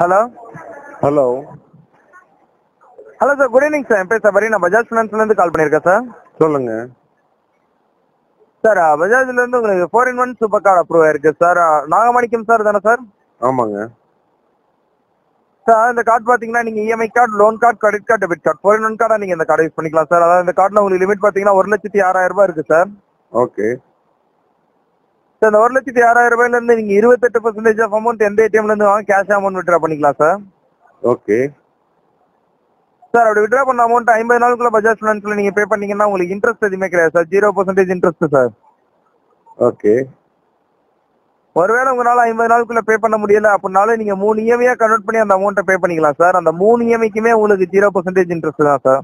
Hello hello hello sir good evening sir என் பேர் சபரி. நான் பஜாஜ் ஃபினான்ஸ்லேருந்து கால் பண்ணியிருக்கேன் சார் சொல்லுங்க. சார் பஜாஜ்லேருந்து உங்களுக்கு four in one super card approve ஆயிருக்கு சார் நாகமாணிக்கம் சார் தானே சார் ஆமாங்க. சார் இந்த கார்டு பார்த்தீங்கன்னா நீங்கள் EMI card loan card credit card debit card four in one கார்டாக நீங்கள் இந்த கார்டை யூஸ் பண்ணிக்கலாம் சார் அதாவது இந்த கார்டில் உங்களுக்கு லிமிட் பார்த்தீங்கன்னா ஒரு லட்சத்தி ஆறாயிரம் ரூபாய் இருக்கு சார் ஓகே சார் இந்த ஒரு லட்சத்தி ஆறாயிரம் ரூபாயிலேருந்து நீங்கள் இருபத்தெட்டு பர்சன்டேஜ் ஆஃப் அமௌண்ட் எந்த ஏடிஎம்லேருந்து வாங்க கேஷ் அமௌண்ட் விட்ரா பண்ணிக்கலாம் சார் ஓகே சார் அப்படி விட்ரா பண்ண அமௌண்ட் ஐம்பது நாளுக்குள்ள பஜாஜ் ஃபினான்ஸ்ல நீங்க பே பண்ணீங்கன்னா உங்களுக்கு இன்ட்ரெஸ்ட் எதுவுமே கிடையாது sir zero percentage interest sir okay ஒருவேளை உங்களால ஐம்பது நாளுக்குள்ள பே பண்ண முடியல அப்படின்னாலும் நீங்க மூணு இஎம்ஐயா கன்வெர்ட் பண்ணி அந்த அமௌண்ட்டை பே பண்ணிக்கலாம் சார் அந்த மூணு இஎம்ஐக்குமே உங்களுக்கு ஜீரோ பர்சன்டேஜ் இன்ட்ரெஸ்ட் தான் சார்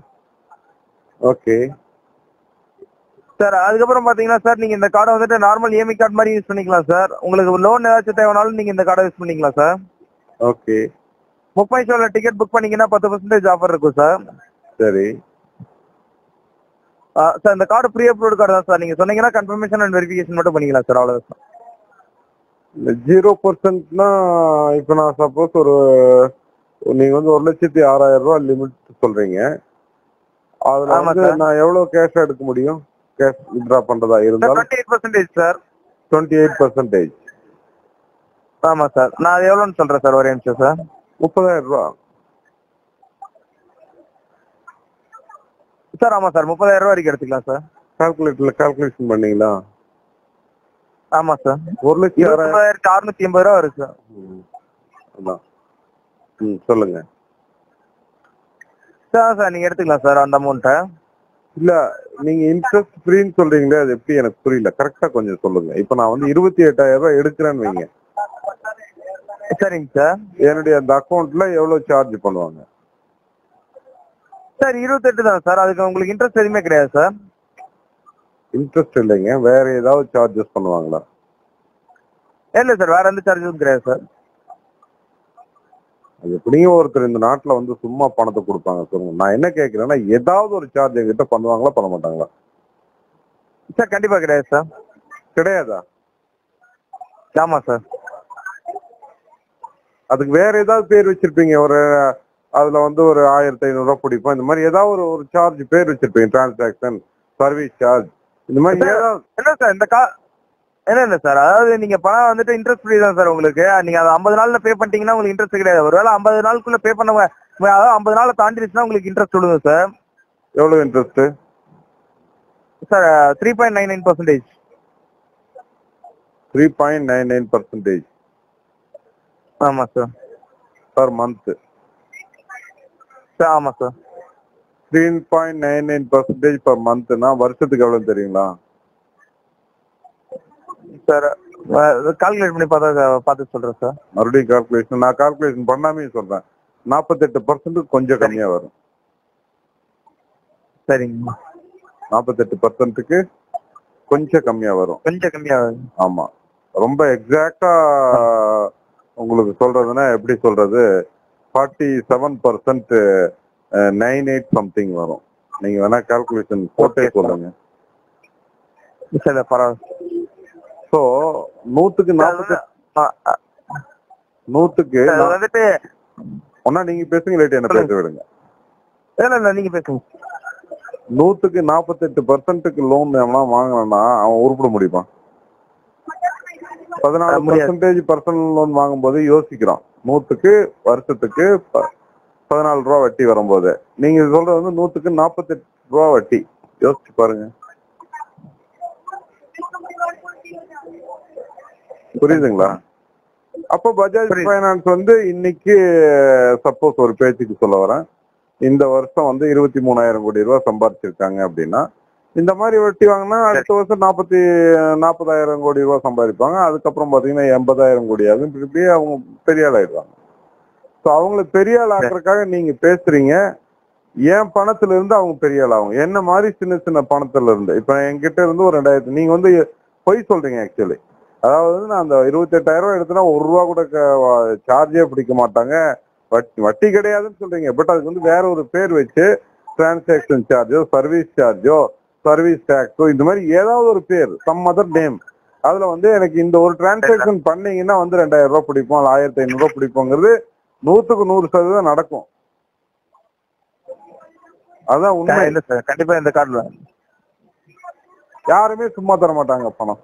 ஓகே சார் அதுக்கப்புறம் பாத்தீங்கன்னா சார் நீங்க இந்த கார்டை வந்துட்டு நார்மல் இஎம்ஐ கார்டு மாதிரி யூஸ் பண்ணிக்கலாம் சார் உங்களுக்கு லோன் ஏதாச்சும் தேவைனாலும் நீங்க இந்த கார்டை யூஸ் பண்ணிக்கலாம் சார் ஓகே முப்பது ஷோல டிக்கெட் புக் பண்ணீங்கன்னா பத்து பர்சன்டேஜ் ஆஃபர் இருக்கும் சார். சரி சார் இந்த கார்டு ப்ரீ அப்ரூவ்டு கார்டு தான் சார் நீங்க சொன்னீங்கன்னா கன்ஃபர்மேஷன் அண்ட் வெரிஃபிகேஷன் மட்டும் பண்ணிக்கலாம் சார் அவ்வளவுதான் இந்த ஜீரோ பர்சன்ட்னா இப்போ நான் சப்போஸ் ஒரு நீங்க வந்து ஒரு லட்சத்தி ஆறாயிரம் ரூபாய் லிமிட் சொல்றீங்க. அதுல. நான் எவ்வளவு கேஷ் எடுக்க முடியும்? கேஷ் வித்ரா பண்றதா இருந்தாலும் twenty eight percentage sir twenty eight percentage ஆமா சார் நான் அது எவ்வளோன்னு சொல்றேன் சார் ஒரே நிமிஷம் சார் முப்பதாயிரம் ரூபாய் சார் ஆமா சார் முப்பதாயிரம் ரூபா வரைக்கும் எடுத்துக்கலாம் சார் கால்குலேட்டர்ல கால்குலேஷன் பண்ணீங்களா? ஆமா சார் ஒரு லட்சத்தி ஆறாயிரம். இருபத்தொன்பதாயிரத்தி அறுநூத்தி எண்பது ரூபா வரும் சார் அதான் ம் சொல்லுங்க. சார் சார் நீங்க எடுத்துக்கலாம் சார் அந்த அமௌண்ட்டை இல்ல நீங்க இன்ட்ரெஸ்ட் ஃப்ரீன்னு சொல்றீங்களே அது எப்படி எனக்கு புரியல. கரெக்டா கொஞ்சம் சொல்லுங்க. இப்ப நான் வந்து இருபத்தி எட்டாயிரம் ரூபாய் எடுக்கிறேன்னு வைங்க. சரிங்க சார். என்னுடைய அந்த அக்கௌண்ட்ல எவ்வளவு சார்ஜ் பண்ணுவாங்க? சார் இருபத்தெட்டு தான் சார். அதுக்கு உங்களுக்கு இன்ட்ரெஸ்ட் எதுவுமே கிடையாது சார். இன்ட்ரெஸ்ட் இல்லைங்க. வேற ஏதாவது சார்ஜஸ் பண்ணுவாங்களா? இல்லை சார் வேற எந்த சார்ஜஸும் கிடையாது சார். அது எப்படியும் ஒருத்தர் இந்த நாட்டுல வந்து சும்மா பணத்தை கொடுப்பாங்க. சொல்லுங்க நான் என்ன கேக்குறேன்னா ஏதாவது ஒரு சார்ஜ் என்கிட்ட பண்ணுவாங்களா பண்ண மாட்டாங்களா? சார் கண்டிப்பா கிடையாது சார் கிடையாதா? ஆமா சார் அதுக்கு வேற ஏதாவது பேர் வச்சிருப்பீங்க ஒரு அதுல வந்து ஒரு ஆயிரத்தி ஐநூறு ரூபாய் பிடிப்போம் இந்த மாதிரி ஏதாவது ஒரு ஒரு சார்ஜ் பேர் வச்சிருப்பீங்க டிரான்சாக்ஷன் சர்வீஸ் சார்ஜ் இந்த மாதிரி ஏதாவது இல்லை சார் இந்த கா இல்லை இல்லை சார் அதாவது நீங்க பணம் வந்துட்டு இன்ட்ரெஸ்ட் ஃப்ரீ தான் சார் உங்களுக்கு. நீங்க அது ஐம்பது நாள்ல பே பண்ணிட்டீங்கன்னா உங்களுக்கு இன்ட்ரெஸ்ட் கிடையாது. ஒருவேளை ஐம்பது நாளுக்குள்ள பே பண்ண அதாவது ஐம்பது நாளை தாண்டிடுச்சுன்னா உங்களுக்கு இன்ட்ரெஸ்ட் விடுங்க சார் எவ்வளவு interest sir three point nine nine percentage three point nine nine percentage ஆமா சார் பர் மந்த் சார் ஆமா sir three point nine nine percentage per மந்த்னா வருஷத்துக்கு எவ்வளவு தெரியுங்களா? சார் கால்குலேட் பண்ணி பார்த்தா பார்த்து சொல்றேன் சார். மறுபடியும் கால்குலேஷன் நான் கால்குலேஷன் பண்ணாமே சொல்றேன். நாற்பத்தெட்டு பர்சன்ட் கொஞ்சம் கம்மியா வரும். சரிங்க நாற்பத்தெட்டு பர்சன்ட்டுக்கு கொஞ்சம் கம்மியா வரும். கொஞ்சம் கம்மியா ஆமா. ரொம்ப எக்ஸாக்டா உங்களுக்கு சொல்றதுன்னா எப்படி சொல்றது? Forty seven percent nine eight something வரும். நீங்க வேணா கால்குலேஷன் போட்டே. சொல்லுங்க. சார் பரவாயில்ல. ஸோ நூத்துக்கு நாற்பத்தி நூத்துக்கு வந்துட்டு ஒன்னா நீங்க பேசுங்க இல்லாட்டி என்ன பேச விடுங்க. இல்ல இல்ல நீங்க பேசுங்க. நூத்துக்கு நாற்பத்தெட்டு பர்சன்ட்டுக்கு லோன் எவனா வாங்கினா அவன் உருப்பிட முடியுமா? பதினாலு. பர்சன்டேஜ் பர்சனல் லோன் வாங்கும்போது யோசிக்கிறான். நூத்துக்கு வருஷத்துக்கு பதினாலு ரூபா வட்டி வரும்போது. நீங்க சொல்றது வந்து நூத்துக்கு நாற்பத்தெட்டு ரூபா வட்டி. யோசிச்சு பாருங்க. புரியுதுங்களா? அப்போ பஜாஜ். ஃபைனான்ஸ் வந்து இன்னைக்கு சப்போஸ் ஒரு பேச்சுக்கு சொல்ல வரேன். இந்த வருஷம் வந்து இருபத்தி மூணாயிரம் கோடி ரூபாய் சம்பாதிச்சிருக்காங்க அப்படின்னா இந்த மாதிரி வட்டி வாங்கினா அடுத்த வருஷம் நாற்பத்தி நாற்பதாயிரம் கோடி ரூபாய் சம்பாதிப்பாங்க. அதுக்கப்புறம் பாத்தீங்கன்னா எண்பதாயிரம் கோடி ஆகும். இப்படி இப்படியே அவங்க பெரிய ஆள் ஆயிடுவாங்க. ஸோ அவங்கள பெரிய ஆள் ஆக்குறதுக்காக நீங்க பேசுறீங்க. என் பணத்துல இருந்து அவங்க பெரிய ஆள் ஆகும்? என்ன மாதிரி சின்ன சின்ன பணத்துல இருந்து இப்ப என்கிட்ட இருந்து ஒரு ரெண்டாயிரத்து நீங்க வந்து பொய் சொல்றீங்க ஆக்சுவலி அதாவது நான் அந்த இருபத்தெட்டாயிரம் ரூபாய் எடுத்தனா ஒரு ரூபா கூட சார்ஜே பிடிக்க மாட்டாங்க. வட்டி வட்டி கிடையாதுன்னு சொல்றீங்க. பட் அதுக்கு வந்து வேற ஒரு பேர் வச்சு டிரான்சாக்ஷன் சார்ஜோ சர்வீஸ் சார்ஜோ சர்வீஸ் டேக்ஸோ இந்த மாதிரி ஏதாவது ஒரு பேர் சம் அதர் நேம் அதுல வந்து எனக்கு இந்த ஒரு டிரான்சாக்ஷன் பண்ணீங்கன்னா வந்து ரெண்டாயிரம் ரூபாய் பிடிப்போம் இல்ல ஆயிரத்தி ஐநூறு ரூபாய் பிடிப்போங்கிறது நூத்துக்கு நூறு சதவீதம் நடக்கும். அதான் உண்மை. இல்ல சார் கண்டிப்பா இந்த கார்டுல. யாருமே சும்மா தர மாட்டாங்க பணம்.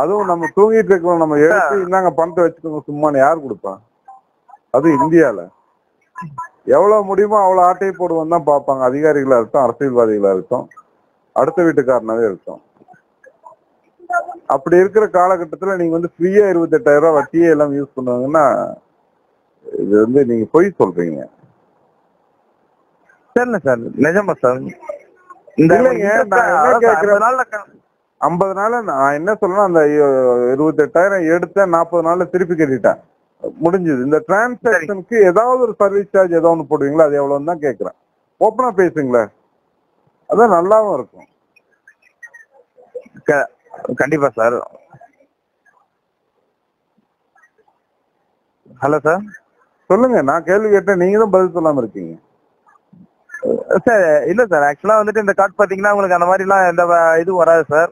அதுவும் நம்ம தூங்கிட்டு இருக்கோம் நம்ம எடுத்து இந்தாங்க பணத்தை வச்சுக்கோங்க சும்மான்னு யார் கொடுப்பா? அது இந்தியால. எவ்வளவு முடியுமோ அவ்வளவு ஆட்டை போடுவோம் தான் பார்ப்பாங்க. அதிகாரிகளா இருக்கட்டும் அரசியல்வாதிகளா இருக்கட்டும் அடுத்த வீட்டுக்காரனாவே இருக்கட்டும். அப்படி இருக்கிற காலகட்டத்துல நீங்க வந்து ஃப்ரீயா இருபத்தெட்டாயிரம் ரூபாய் வட்டியே எல்லாம் யூஸ் பண்ணுவாங்கன்னா இது வந்து நீங்க பொய் சொல்றீங்க. சரிண்ணே சார். நிஜமா சார். ஐம்பது நாள் நான் என்ன சொல்றேன் அந்த இருபத்தெட்டாயிரம் எடுத்த நாற்பது நாள்ல திருப்பி கட்டிட்டேன். முடிஞ்சது. இந்த டிரான்சாக்ஷனுக்கு ஏதாவது ஒரு சர்வீஸ் சார்ஜ் ஏதோ ஒன்று போடுவீங்களா? அது எவ்வளவுன்னு தான் கேட்கறேன் ஓப்பனா பேசுங்களேன் அதான் நல்லாவும் இருக்கும். கண்டிப்பா சார். Hello sir. சொல்லுங்க நான் கேள்வி கேட்டேன். நீங்க தான் பதில் சொல்லாம இருக்கீங்க. சார் இல்ல சார். ஆக்சுவலா வந்துட்டு இந்த கார்டு பாத்தீங்கன்னா உங்களுக்கு அந்த மாதிரி எல்லாம் எந்த வ- இதுவும் வராது சார்.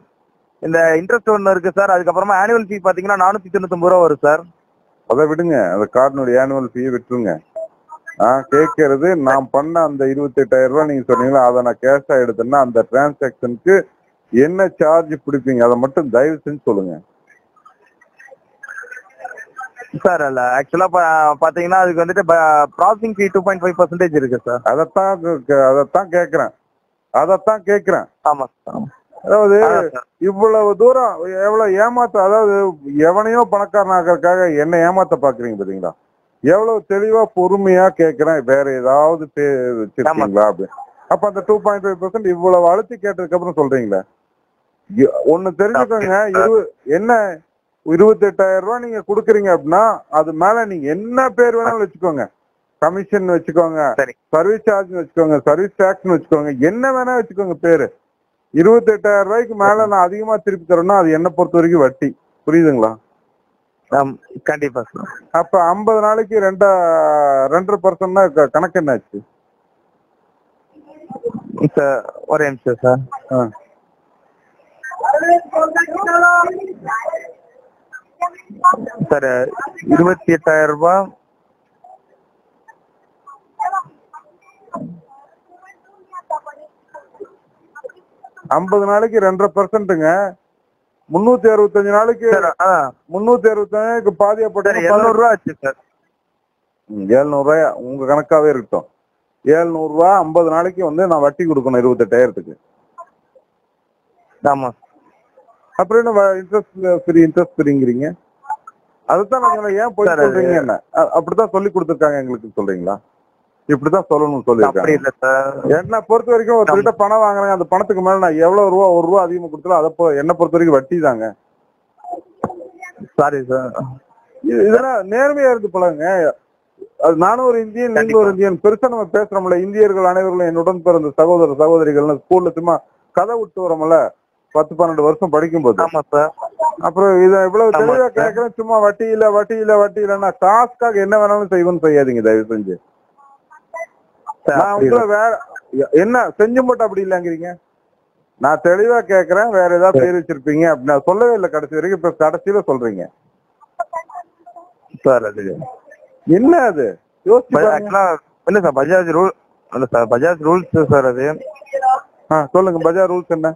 இந்த இன்ட்ரெஸ்ட் ஒன்று இருக்கு சார். அதுக்கப்புறமா ஆனுவல் ஃபீ பாத்தீங்கன்னா நானூத்தி தொண்ணூத்தொம்பது ரூபா வரும் சார். அதை விடுங்க. அந்த கார்டினுடைய ஆனுவல் ஃபீயை விட்டுருங்க. நான் கேட்கறது நான் பண்ண அந்த இருபத்தெட்டாயிரம் ரூபாய் நீங்க சொன்னீங்களா அதை நான் கேஷா எடுத்தேன்னா அந்த டிரான்சாக்ஷனுக்கு என்ன சார்ஜ் பிடிப்பீங்க? அதை மட்டும் தயவு செஞ்சு சொல்லுங்க. சார் இல்ல. ஆக்சுவலா பாத்தீங்கன்னா அதுக்கு வந்துட்டு processing fee two point five percentage இருக்கு சார். அதைத்தான் அதைத்தான் கேட்கிறேன் அதைத்தான் கேட்கிறேன் ஆமா அதாவது. இவ்வளவு தூரம் எவ்வளவு ஏமாத்த அதாவது எவனையோ பணக்காரனாக்கிறதுக்காக என்ன ஏமாத்த பாக்குறீங்க பாத்தீங்களா? எவ்வளவு தெளிவா பொறுமையா கேக்குறேன். வேற ஏதாவது வச்சிருக்கீங்களா அப்படி அப்ப அந்த டூ பாயிண்ட் ஃபைவ் பர்சன்ட் இவ்வளவு அழுத்தி கேட்டதுக்கு அப்புறம் சொல்றீங்களே ஒண்ணு தெரிஞ்சுக்கோங்க. இரு என்ன இருபத்தெட்டாயிரம் ரூபாய் நீங்க குடுக்குறீங்க அப்படின்னா அது மேல நீங்க என்ன பேர் வேணாலும் வச்சுக்கோங்க. கமிஷன் வச்சுக்கோங்க சரி. சர்வீஸ் சார்ஜ் வச்சுக்கோங்க சர்வீஸ் டாக்ஸ் வச்சுக்கோங்க என்ன வேணா வச்சுக்கோங்க பேரு. இருபத்தெட்டாயிரம் ரூபாய்க்கு மேல நான் அதிகமா திருப்பி தரேன்னா அது என்ன பொறுத்த வரைக்கும் வட்டி. புரியுதுங்களா? கண்டிப்பா சார் அப்ப ஐம்பது நாளைக்கு ரெண்டா ரெண்டரை பர்சன்ட்னா கணக்கு என்னாச்சு? சார் ஒரே நிமிஷம் சார் ஆ. சார் இருபத்தி எட்டாயிரம் ரூபாய் ஐம்பது நாளைக்கு ரெண்டரை பர்சன்ட்டுங்க முன்னூத்தி அறுபத்தஞ்சு நாளைக்கு முன்னூத்தி அறுபத்தஞ்சுக்கு பாதியா போட்டு எழுநூறு ரூபா ஆச்சு சார். ரூபாய்? உங்க கணக்காவே இருக்கட்டும். ஏழ்நூறு ரூபாய் ஐம்பது நாளைக்கு வந்து நான் வட்டி கொடுக்கணும் இருபத்தெட்டாயிரத்துக்கு. ஆமா. அப்புறம் என்ன இன்ட்ரெஸ்ட் ஃப்ரீ இன்ட்ரெஸ்ட் ஃப்ரீங்கிறீங்க அதுதான் சொன்னேன். ஏன் போய் சொல்றீங்க என்ன? அ- அப்படிதான் சொல்லி கொடுத்துருக்காங்க எங்களுக்கு சொல்றீங்களா? இப்படிதான் அப்படி இல்ல சார். என்ன பொறுத்த வரைக்கும் ஒருத்தர்கிட்ட பணம் வாங்குறாங்க அந்த பணத்துக்கு மேல நான் எவ்வளவு ரூபா ஒரு ரூபா அதிகமா கொடுத்தாலும் அதை என்ன பொறுத்த வரைக்கும் வட்டி தாங்க. Sorry sir. இது- இதெல்லாம் நேர்மையா இருந்து பழகுங்க அது நானும் ஒரு இந்தியன் நீங்க ஒரு இந்தியன் பெருசா நம்ம பேசுறோம்ல. இந்தியர்கள் அனைவர்களும் என்னுடன் பிறந்த சகோதர சகோதரிகள் ஸ்கூல்ல சும்மா கதை விட்டு வரோம்ல. பத்து பன்னெண்டு வருஷம் படிக்கும்போது. ஆமா சார் அப்புறம் இத இவ்வளவு தெளிவா. கேட்கறேன் சும்மா வட்டி இல்ல வட்டி இல்ல வட்டி இல்லன்னா காசுக்காக என்ன வேணாலும் செய்வோம்னு செய்யாதீங்க தயவு செஞ்சு. நான் வேற என்ன செஞ்சு மட்டும் அப்படி இல்லங்கிறீங்க? நான் தெளிவா கேக்குறேன் வேற ஏதாவது பேர் வச்சிருப்பீங்க. அப்படி நான் சொல்லவே இல்லை கடைசி வரைக்கும். இப்ப கடைசியில சொல்றீங்க. சார் அது என்ன அது? இல்ல சார் பஜாஜ் ரூல் இல்ல சார் பஜாஜ் ரூல்ஸ் சார் அது. சொல்லுங்க பஜார் ரூல்ஸ் என்ன?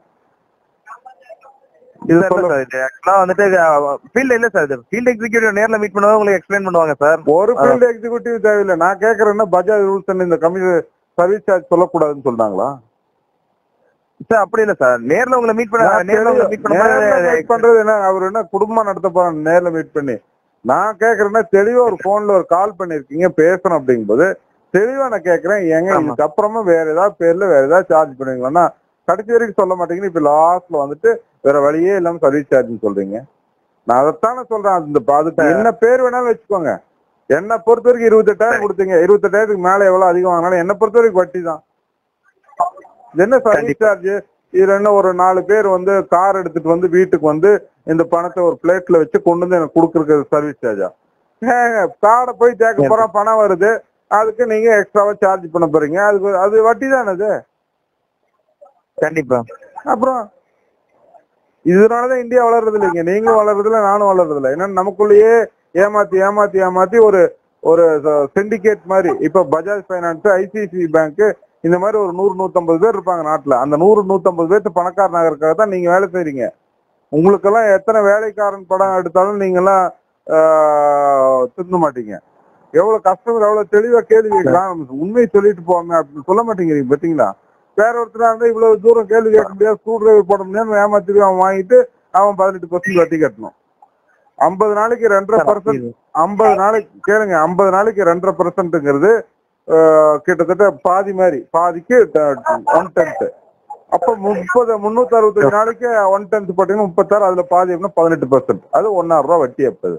இது சார் இது ஆக்சுவலா வந்துட்டு ஃபீல்ட் இல்ல சார் இது ஃபீல்ட் எக்ஸிக்யூட்டிவ் நேர்ல மீட் பண்ணுவாங்க உங்களுக்கு எக்ஸ்பிளைன் பண்ணுவாங்க சார்? ஒரு ஃபீல்டு எக்ஸிகூட்டிவ் தேவையில்லை. நான் கேக்குறேன்னா பஜாஜ் ரூல்ஸ் இந்த கம்மி சர்வீஸ் சார்ஜ் சொல்லக்கூடாதுன்னு சொன்னாங்களா சார் அப்படி இல்ல சார். நேர்ல உங்களை மீட் பண்ண நேர்ல உங்களை மீட் பண்ணும்போது பண்றது என்ன அவர் என்ன குடும்பம் நடத்த போறாங்க நேர்ல மீட் பண்ணி. நான் கேக்குறேன்னா தெளிவா ஒரு போன்ல ஒரு கால் பண்ணிருக்கீங்க பேசணும் அப்படிங்கும்போது தெளிவா நான் கேக்குறேன் ஏங்க ஆமா. இதுக்கு அப்புறமா வேற ஏதாவது பேர்ல வேற ஏதாவது சார்ஜ் பண்ணுவீங்களா கடைசி வரைக்கும் சொல்ல மாட்டேங்குது இப்ப லாஸ்ட்ல வந்துட்டு வேற வழியே இல்லாம சர்வீஸ் சார்ஜ்னு சொல்றீங்க. நான் அதைத்தானே சொல்றேன். அந்த அதுக்கு என்ன பேர் வேணாலும் வச்சுக்கோங்க. என்ன பொறுத்த வரைக்கும் இருபத்தெட்டாயிரம் கொடுத்தீங்க. இருபத்தெட்டாயிரத்துக்கு மேல எவ்வளவு அதிகம் வாங்கினாலும் என்ன பொறுத்த வரைக்கும் வட்டி தான். என்ன சர்வீஸ் சார்ஜ் இதுல என்ன ஒரு நாலு பேர் வந்து கார் எடுத்துட்டு வந்து வீட்டுக்கு வந்து இந்த பணத்தை ஒரு பிளேட்ல வச்சு கொண்டு வந்து எனக்கு கொடுக்கறது சர்வீஸ் சார்ஜா கார்டை போய் தேக்க போறோம் பணம் வருது. அதுக்கு நீங்க எக்ஸ்ட்ராவா சார்ஜ் பண்ண போறீங்க. அதுக்கு அது வட்டி தானே அது? கண்டிப்பா. அப்புறம் இதனாலதான் இந்தியா வளர்றது இல்லைங்க நீங்களும் வளர்றது இல்ல நானும் வளர்றது இல்ல ஏன்னா நமக்குள்ளேயே ஏமாத்தி ஏமாத்தி ஏமாத்தி ஒரு ஒரு சிண்டிகேட் மாதிரி. இப்ப பஜாஜ் பைனான்ஸ் ஐசிசி பேங்க் இந்த மாதிரி ஒரு நூறு நூத்தம்பது பேர் இருப்பாங்க நாட்டுல. அந்த நூறு நூத்தம்பது பேர்த்து பணக்கார நகருக்காக தான் நீங்க வேலை செய்றீங்க. உங்களுக்கெல்லாம் எத்தனை வேலைக்காரன் படம் எடுத்தாலும் நீங்க எல்லாம் திருந்த மாட்டீங்க. எவ்வளவு கஸ்டமர் எவ்வளவு தெளிவா கேள்வி கேட்கலாம். உண்மையை சொல்லிட்டு போவாங்க அப்படின்னு சொல்ல மாட்டேங்கிறீங்க பாத்தீங்களா வேற ஒருத்தரா இருந்தா இவ்வளவு தூரம் கேள்வி கேட்க முடியாது. ஸ்க்ரூ டிரைவர் போட முடியாது ஏமாத்திட்டு அவன் வாங்கிட்டு அவன் பதினெட்டு பர்சன்ட் வட்டி கட்டணும். ஐம்பது நாளைக்கு ரெண்டரை பர்சன்ட் ஐம்பது நாளைக்கு கேளுங்க ஐம்பது நாளைக்கு ரெண்டரை பர்சன்ட்ங்கிறது கிட்டத்தட்ட பாதி மாதிரி பாதிக்கு ஒன் டென்த் அப்ப முப்பது முன்னூத்தி அறுபத்தஞ்சு நாளைக்கு ஒன் டென்த் போட்டீங்கன்னா முப்பத்தாறு அதுல பாதி அப்படின்னா பதினெட்டு பர்சன்ட் அது ஒன்னாயிரம் ரூபாய் வட்டி அப்பது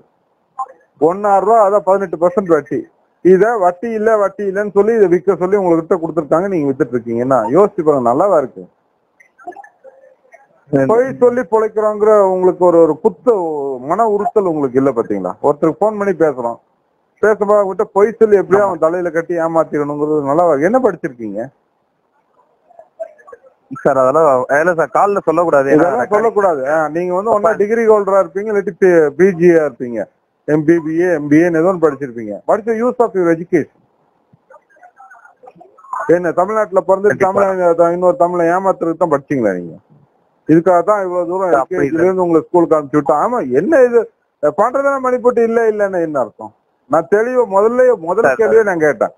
ஒன்னாயிரம் ரூபாய் அதான் பதினெட்டு பர்சன்ட் வட்டி. இத வட்டி இல்ல வட்டி இல்லைன்னு சொல்லி இதை விற்க சொல்லி உங்ககிட்ட கொடுத்துருக்காங்க. நீங்க வித்துட்டு இருக்கீங்கன்னா யோசிச்சு பாருங்க நல்லாவா இருக்கு? பொய் சொல்லி பொழைக்கிறோங்கிற உங்களுக்கு ஒரு ஒரு குத்த மன உறுத்தல் உங்களுக்கு இல்ல பாத்தீங்களா? ஒருத்தருக்கு ஃபோன் பண்ணி பேசுறோம். பேசும்போது அவங்ககிட்ட பொய் சொல்லி எப்படியோ அவன் தலையில கட்டி ஏமாத்திடணுங்கிறது நல்லா என்ன படிச்சிருக்கீங்க? சார் அதெல்லாம் இல்ல சார் கால்ல சொல்லக்கூடாது. சொல்லக்கூடாது. நீங்க வந்து ஒன்னா டிகிரி ஹோல்டரா இருப்பீங்க இல்லாட்டி பிஜியா இருப்பீங்க. எம்பிபிஏ எம்பிஏ ஏதோ படிச்சிருப்பீங்க. படிச்ச யூஸ் ஆஃப் யுவர் எஜுகேஷன் என்ன தமிழ்நாட்டுல பிறந்து தமிழ் இன்னொரு தமிழை ஏமாத்துறதுக்கு தான் படிச்சீங்களா நீங்க? இதுக்காக தான் இவ்வளவு தூரம் அப்படி LKG ல இருந்து உங்களை ஸ்கூலுக்கு அனுப்பிச்சு விட்டோம் ஆமா என்ன இது? பண்றதுனா மணிப்பட்டு இல்ல இல்லன்னு என்ன அர்த்தம்? நான் தெளிவா முதல்ல முதல் கேள்வியே நான் கேட்டேன்.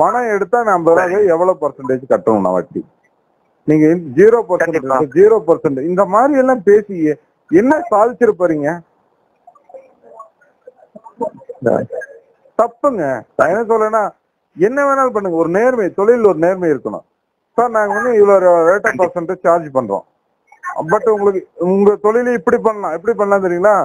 பணம் எடுத்தா நான் ஐம்பது ரூபாய் எவ்வளவு பர்சன்டேஜ் கட்டணும் நான் வட்டி? நீங்க ஜீரோ கண்டிப்பா. பர்சன்ட் ஜீரோ பர்சன்ட் இந்த மாதிரி எல்லாம் பேசி என்ன சாதிச்சிருப்பாருங்க தப்புங்க. நான் என்ன சொல்றேன்னா என்ன வேணாலும் பண்ணுங்க. ஒரு நேர்மை தொழில் ஒரு நேர்மை இருக்கணும். சார் நாங்க வந்து இவ்வளவு ரேட் ஆஃப் பர்சன்டேஜ் சார்ஜ் பண்றோம். பட் உங்களுக்கு உங்க தொழிலை இப்படி பண்ணலாம். எப்படி பண்ணலாம் தெரியுங்களா?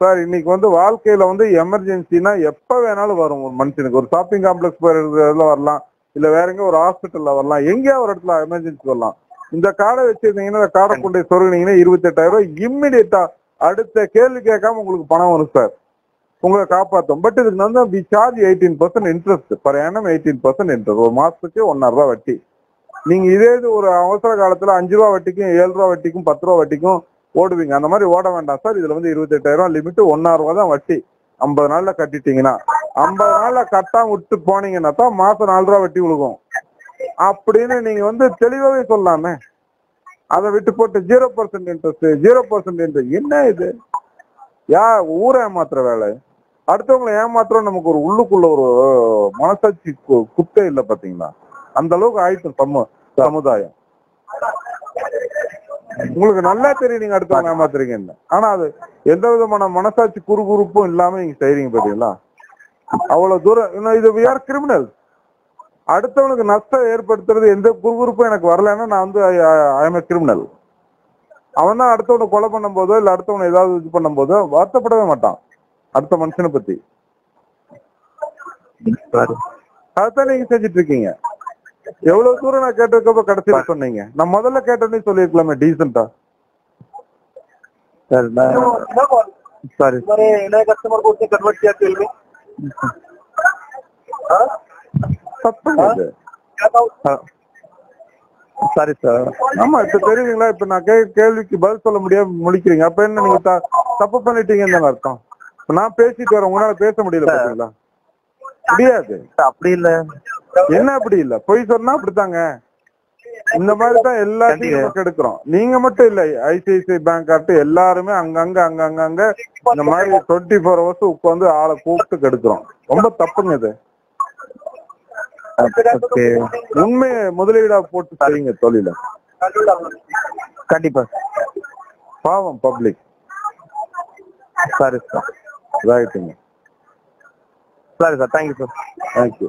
சார் இன்னைக்கு வந்து வாழ்க்கையில வந்து எமர்ஜென்சினா எப்ப வேணாலும் வரும் ஒரு மனுஷனுக்கு. ஒரு ஷாப்பிங் காம்ப்ளெக்ஸ் போயிருக்கிறதுல வரலாம். இல்ல வேற எங்க ஒரு ஹாஸ்பிட்டல்ல வரலாம். எங்கேயா ஒரு இடத்துல எமர்ஜென்சி வரலாம். இந்த கார்டை வச்சிருந்தீங்கன்னா இந்த கார்டை கொண்டு போய் இருபத்தி எட்டாயிரம் ரூபாய் இம்மிடியட்டா அடுத்த கேள்வி கேட்காம உங்களுக்கு பணம் வரும் சார் உங்களை காப்பாற்றும் பட் இதுக்கு வந்து we charge eighteen percent interest per annum eighteen percent interest ஒரு மாசத்துக்கு ஒன்னாயிரம் ரூபா வட்டி. நீங்க இதே இது ஒரு அவசர காலத்துல அஞ்சு ரூபா வட்டிக்கும் ஏழு ரூபா வட்டிக்கும் பத்து ரூபா வட்டிக்கும் ஓடுவீங்க. அந்த மாதிரி ஓட வேண்டாம் சார். இதுல வந்து இருபத்தெட்டாயிரம் லிமிட் ஒன்னாயிரம் ரூபா தான் வட்டி. ஐம்பது நாள்ல கட்டிட்டீங்கன்னா. ஐம்பது நாள்ல கட்டாம விட்டு போனீங்கன்னா தான் மாசம் நாலு ரூபா வட்டி விழுகும். அப்படின்னு நீங்க வந்து தெளிவாகவே சொல்லலாமே அதை விட்டு போட்டு zero percent interest zero percent interest என்ன இது? யா ஊரை ஏமாத்துற வேலை. அடுத்தவங்களை ஏமாத்துறோம் நமக்கு ஒரு உள்ளுக்குள்ள ஒரு மனசாட்சி கு- இல்லை இல்ல பாத்தீங்களா? அந்த அளவுக்கு ஆயிட்டு சமு சமுதாயம். உங்களுக்கு நல்லா தெரியும் நீங்க அடுத்தவங்க ஏமாத்துறீங்கன்னு ஆனா அது எந்த விதமான மனசாட்சி குறுகுறுப்பும் இல்லாம நீங்க செய்யறீங்க பாத்தீங்களா? அவ்வளவு தூரம் இது வி ஆர் கிரிமினல் அடுத்தவனுக்கு நஷ்டம் ஏற்படுத்துறது எந்த குறுகுறுப்பும் எனக்கு வரலைன்னா நான் வந்து ஐ கிரிமினல் அவன் தான் அடுத்தவனை கொலை பண்ணும் போதோ இல்ல அடுத்தவனை ஏதாவது இது பண்ணும் போதோ வருத்தப்படவே மாட்டான். அடுத்த மனுஷனை பத்தி சார் அதான் நீங்க செஞ்சுட்டு இருக்கீங்க எவ்வளவு தூரம் நான் கேட்டிருக்கப்ப கடைசியில சொன்னீங்க நான் முதல்ல கேட்டேன்னே சொல்லிருக்கலாமே டீசெண்டா सर मैं सॉरी मैंने नए कस्टमर को उसने कन्वर्ट किया तेल में हाँ? தப்புங்க இது क्या था उस- सॉरी सर ஆமா இப்ப தெரியுதுங்களா இப்ப நான் கே கேள்விக்கு பதில் சொல்ல முடியாம முடிக்கிறீங்க அப்ப என்ன நீங்க த- தப்பு பண்ணிட்டீங்கன்னு தானே அர்த்தம் இப்ப நான் பேசிட்டு வரேன். உங்களால பேச முடியல பாத்தீங்களா? முடியாது. அப்படி இல்ல. என்ன அப்படி இல்ல? பொய் சொன்னா அப்படித்தாங்க. இந்த மாதிரி தான் எல்லாத்தையும் நம்ம கெடுக்கிறோம் நீங்க மட்டும் இல்ல ஐசிஐசிஐ பேங்க் ஆட்டு எல்லாருமே அங்கங்க அங்கங்க அங்க இந்த மாதிரி டுவெண்ட்டி ஃபோர் ஹவர்ஸ் உட்காந்து ஆளை கூப்பிட்டு கெடுக்கிறோம். ரொம்ப தப்புங்க இது. உண்மையை முதலீடா போட்டு செய்யுங்க தொழில. கண்டிப்பா. பாவம் பப்ளிக் சாரி சார். ரைட்டுங்க sorry sir thank you sir thank you